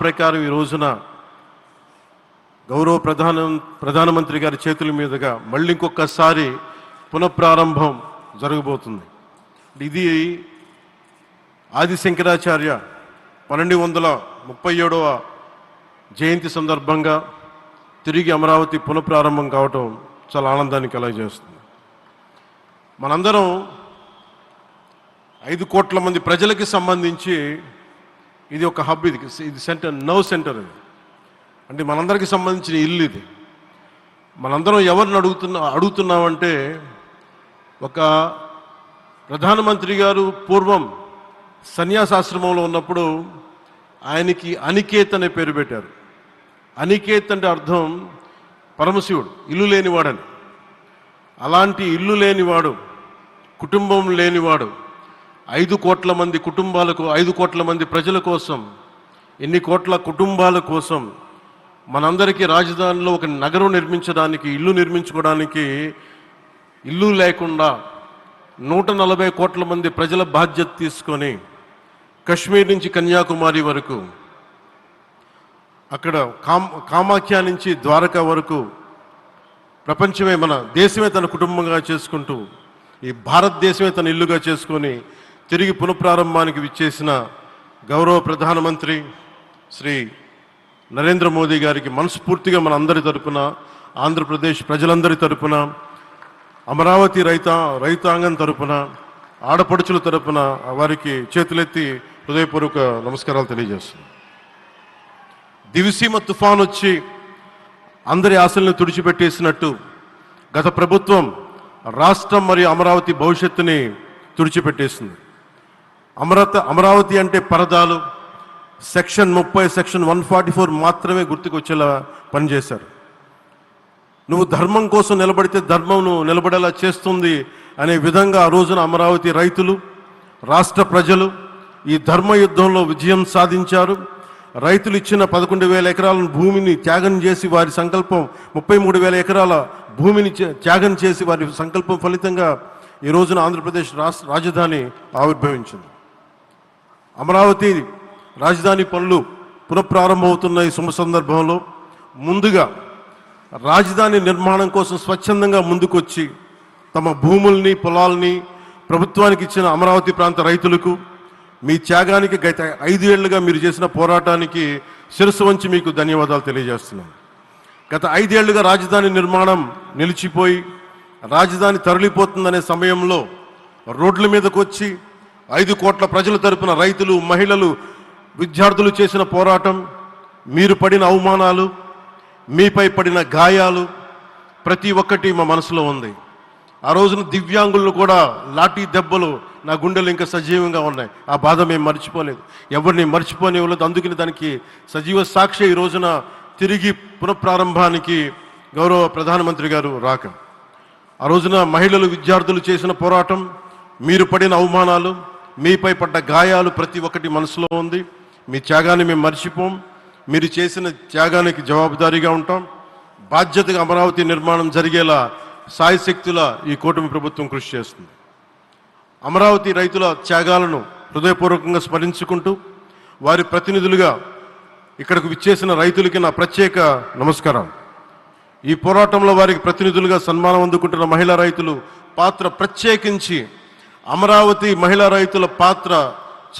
ప్రకారం ఈ రోజున గౌరవ ప్రధాన ప్రధానమంత్రి గారి చేతుల మీదుగా మళ్ళీ ఇంకొకసారి పునఃప్రారంభం జరగబోతుంది. ఇది ఆది శంకరాచార్య పన్నెండు వందల ముప్పై ఏడవ జయంతి సందర్భంగా తిరిగి అమరావతి పునఃప్రారంభం కావటం చాలా ఆనందాన్ని కలగజేస్తుంది. మనందరం ఐదు కోట్ల మంది ప్రజలకి సంబంధించి ఇది ఒక హబ్ ఇది ఇది సెంటర్ నవ్ సెంటర్ ఇది. అంటే మనందరికీ సంబంధించిన ఇల్లు ఇది. మనందరం ఎవరిని అడుగుతున్నా అడుగుతున్నామంటే ఒక ప్రధానమంత్రి గారు పూర్వం సన్యాసాశ్రమంలో ఉన్నప్పుడు ఆయనకి అనికేత్ అనే పేరు పెట్టారు. అనికేత్ అంటే అర్థం పరమశివుడు ఇల్లు లేనివాడని. అలాంటి ఇల్లు లేనివాడు కుటుంబం లేనివాడు ఐదు కోట్ల మంది కుటుంబాలకు ఐదు కోట్ల మంది ప్రజల కోసం ఎన్ని కోట్ల కుటుంబాల కోసం మనందరికీ రాజధానిలో ఒక నగరం నిర్మించడానికి ఇల్లు నిర్మించుకోవడానికి ఇల్లు లేకుండా నూట నలభై కోట్ల మంది ప్రజల బాధ్యత తీసుకొని కశ్మీర్ నుంచి కన్యాకుమారి వరకు అక్కడ కామ్ కామాఖ్య నుంచి ద్వారకా వరకు ప్రపంచమే మన దేశమే తన కుటుంబంగా చేసుకుంటూ ఈ భారతదేశమే తన ఇల్లుగా చేసుకొని తిరిగి పునఃప్రారంభానికి విచ్చేసిన గౌరవ ప్రధానమంత్రి శ్రీ నరేంద్ర మోదీ గారికి మనస్ఫూర్తిగా మన అందరి తరపున ఆంధ్రప్రదేశ్ ప్రజలందరి తరపున అమరావతి రైత రైతాంగం తరపున ఆడపడుచుల తరపున వారికి చేతులెత్తి హృదయపూర్వక నమస్కారాలు తెలియజేస్తున్నాం. దివిసీమ తుఫాన్ వచ్చి అందరి ఆశలను తుడిచిపెట్టేసినట్టు గత ప్రభుత్వం రాష్ట్రం మరియు అమరావతి భవిష్యత్తుని తుడిచిపెట్టేసింది. అమరత అమరావతి అంటే పరదాలు. సెక్షన్ ముప్పై సెక్షన్ వన్ ఫార్టీ ఫోర్ మాత్రమే గుర్తుకొచ్చేలా పనిచేశారు. నువ్వు ధర్మం కోసం నిలబడితే ధర్మం నువ్వు నిలబడేలా చేస్తుంది అనే విధంగా ఆ రోజున అమరావతి రైతులు రాష్ట్ర ప్రజలు ఈ ధర్మ యుద్ధంలో విజయం సాధించారు. రైతులు ఇచ్చిన పదకొండు వేల ఎకరాల భూమిని త్యాగం చేసి వారి సంకల్పం ముప్పై మూడు వేల ఎకరాల భూమిని త్యాగం చేసి వారి సంకల్పం ఫలితంగా ఈ రోజున ఆంధ్రప్రదేశ్ రాష్ట్ర రాజధాని ఆవిర్భవించింది. అమరావతి రాజధాని పనులు పునఃప్రారంభమవుతున్న ఈ శుభ సందర్భంలో ముందుగా రాజధాని నిర్మాణం కోసం స్వచ్ఛందంగా ముందుకొచ్చి తమ భూముల్ని పొలాల్ని ప్రభుత్వానికి ఇచ్చిన అమరావతి ప్రాంత రైతులకు మీ త్యాగానికి గత ఐదేళ్ళుగా మీరు చేసిన పోరాటానికి శిరస్సు వంచి మీకు ధన్యవాదాలు తెలియజేస్తున్నాను. గత ఐదేళ్ళుగా రాజధాని నిర్మాణం నిలిచిపోయి రాజధాని తరలిపోతుందనే సమయంలో రోడ్ల మీదకు వచ్చి ఐదు కోట్ల ప్రజల తరపున రైతులు మహిళలు విద్యార్థులు చేసిన పోరాటం మీరు పడిన అవమానాలు మీపై పడిన గాయాలు ప్రతి ఒక్కటి మా మనసులో ఉంది. ఆ రోజున దివ్యాంగులను కూడా లాఠీ దెబ్బలు నా గుండెలు ఇంకా సజీవంగా ఉన్నాయి. ఆ బాధ మేము మర్చిపోలేదు. ఎవరిని మర్చిపోనివ్వలేదు. అందుకని దానికి సజీవ సాక్షి ఈ రోజున తిరిగి పునఃప్రారంభానికి గౌరవ ప్రధానమంత్రి గారు రాక. ఆ రోజున మహిళలు విద్యార్థులు చేసిన పోరాటం మీరు పడిన అవమానాలు మీపై పడ్డ గాయాలు ప్రతి ఒక్కటి మనసులో ఉంది. మీ త్యాగాన్ని మేము మర్చిపోం. మీరు చేసిన త్యాగానికి జవాబుదారీగా ఉంటాం. బాధ్యతగా అమరావతి నిర్మాణం జరిగేలా సాయశక్తుల ఈ కూటమి ప్రభుత్వం కృషి చేస్తుంది. అమరావతి రైతుల త్యాగాలను హృదయపూర్వకంగా స్మరించుకుంటూ వారి ప్రతినిధులుగా ఇక్కడకు విచ్చేసిన రైతులకి నా ప్రత్యేక నమస్కారం. ఈ పోరాటంలో వారికి ప్రతినిధులుగా సన్మానం అందుకుంటున్న మహిళా రైతులు పాత్ర ప్రత్యేకించి అమరావతి మహిళా రైతుల పాత్ర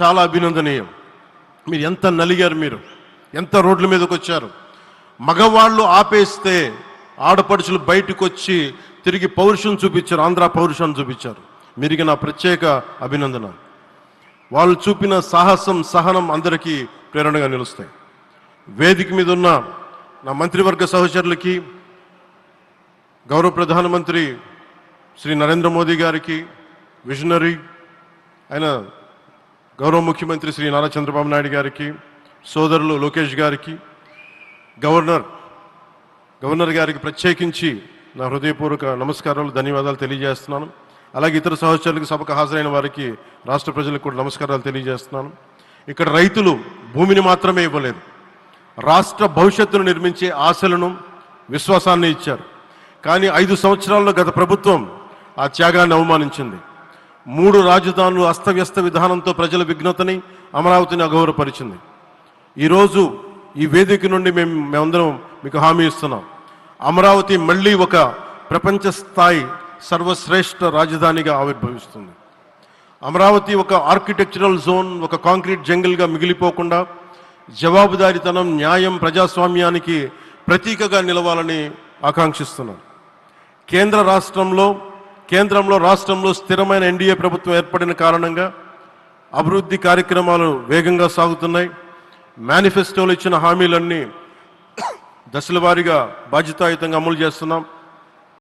చాలా అభినందనీయం. మీరు ఎంత నలిగారు మీరు ఎంత రోడ్ల మీదకి వచ్చారు. మగవాళ్ళు ఆపేస్తే ఆడపడుచులు బయటకు వచ్చి తిరిగి పౌరుషం చూపించారు ఆంధ్ర పౌరుషాన్ని చూపించారు. మీరికి నా ప్రత్యేక అభినందన. వాళ్ళు చూపిన సాహసం సహనం అందరికీ ప్రేరణగా నిలుస్తాయి. వేదిక మీద ఉన్న నా మంత్రివర్గ సహచరులకి గౌరవ ప్రధానమంత్రి శ్రీ నరేంద్ర మోదీ గారికి విజనరీ ఆయన గౌరవ ముఖ్యమంత్రి శ్రీ నారా చంద్రబాబు నాయుడు గారికి సోదరులు లోకేష్ గారికి గవర్నర్ గవర్నర్ గారికి ప్రత్యేకించి నా హృదయపూర్వక నమస్కారాలు ధన్యవాదాలు తెలియజేస్తున్నాను. అలాగే ఇతర సహచరులకు సభకు హాజరైన వారికి రాష్ట్ర ప్రజలకు కూడా నమస్కారాలు తెలియజేస్తున్నాను. ఇక్కడ రైతులు భూమిని మాత్రమే ఇవ్వలేదు. రాష్ట్ర భవిష్యత్తును నిర్మించే ఆశలను విశ్వాసాన్ని ఇచ్చారు. కానీ ఐదు సంవత్సరాల్లో గత ప్రభుత్వం ఆ త్యాగాన్ని అవమానించింది. మూడు రాజధానులు అస్తవ్యస్త విధానంతో ప్రజల విఘ్నతని అమరావతిని అగౌరవపరిచింది ఈరోజు ఈ వేదిక నుండి మేము మేమందరం మీకు హామీ ఇస్తున్నాం. అమరావతి మళ్ళీ ఒక ప్రపంచ స్థాయి సర్వశ్రేష్ఠ రాజధానిగా ఆవిర్భవిస్తుంది. అమరావతి ఒక ఆర్కిటెక్చరల్ జోన్ ఒక కాంక్రీట్ జంగిల్గా మిగిలిపోకుండా జవాబుదారీతనం న్యాయం ప్రజాస్వామ్యానికి ప్రతీకగా నిలవాలని ఆకాంక్షిస్తున్నాను కేంద్ర రాష్ట్రంలో కేంద్రంలో రాష్ట్రంలో స్థిరమైన ఎన్డీఏ ప్రభుత్వం ఏర్పడిన కారణంగా అభివృద్ధి కార్యక్రమాలు వేగంగా సాగుతున్నాయి. మేనిఫెస్టోలో ఇచ్చిన హామీలన్నీ దశల వారీగా బాధ్యతాయుతంగా అమలు చేస్తున్నాం.